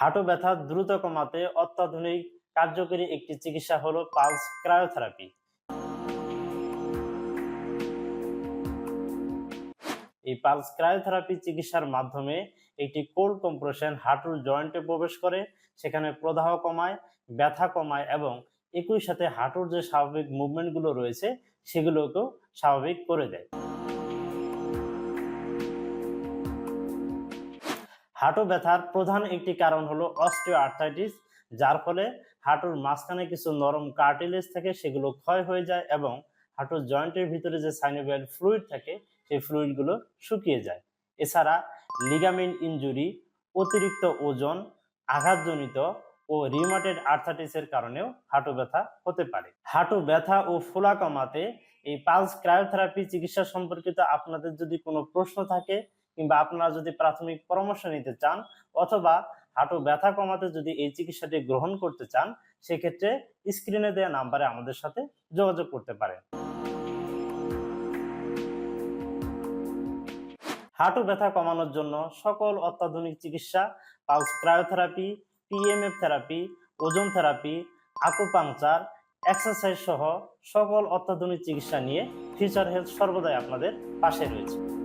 হাঁটু ব্যথা দ্রুত কমাতে অত্যাধুনিক কার্যকরী একটি চিকিৎসা হলো পালস ক্রায়োথেরাপি। এই পালস ক্রায়োথেরাপি চিকিৎসার মাধ্যমে একটি কোল্ড কম্প্রেশন হাঁটুর জয়েন্টে প্রবেশ করে, সেখানে প্রদাহ কমায়, ব্যথা কমায় এবং একই সাথে হাঁটুর যে স্বাভাবিক মুভমেন্টগুলো রয়েছে, সেগুলোকেও স্বাভাবিক করে দেয়। হাঁটু ব্যথার প্রধান একটি কারণ হলো অস্টিও আর্থাইটিস যার ফলে হাঁটুর মাঝখানে কিছু নরম কার্টিলেজ থাকে, সেগুলো ক্ষয় হয়ে যায় এবং হাঁটুর জয়েন্টের ভিতরে যে সাইনোভিয়াল ফ্লুইড থাকে, সেই ফ্লুইডগুলো শুকিয়ে যায়। এছাড়া লিগামেন্ট ইনজুরি, অতিরিক্ত ওজন, আঘাতজনিত ও রিউমাটেড আর্থাইটিসের কারণেও হাঁটু ব্যথা হতে পারে। হাঁটু ব্যথা ও ফোলা কমাতে এই পালস ক্রায়োথেরাপি চিকিৎসা সম্পর্কিত আপনাদের যদি কোনো প্রশ্ন থাকে কিংবা আপনারা যদি প্রাথমিক পরামর্শ নিতে চান অথবা হাঁটু ব্যথা কমাতে যদি এই চিকিৎসাটি গ্রহণ করতে চান, সেক্ষেত্রে স্ক্রিনে দেওয়া নাম্বারে আমাদের সাথে যোগাযোগ করতে পারেন। হাঁটু ব্যথা কমানোর জন্য সকল অত্যাধুনিক চিকিৎসা pulse cryotherapy P M F therapy ozone therapy acupuncture exercise সহ সকল অত্যাধুনিক চিকিৎসা নিয়ে ফিউচার হেলথ সর্বদাই আপনাদের পাশে রয়েছে।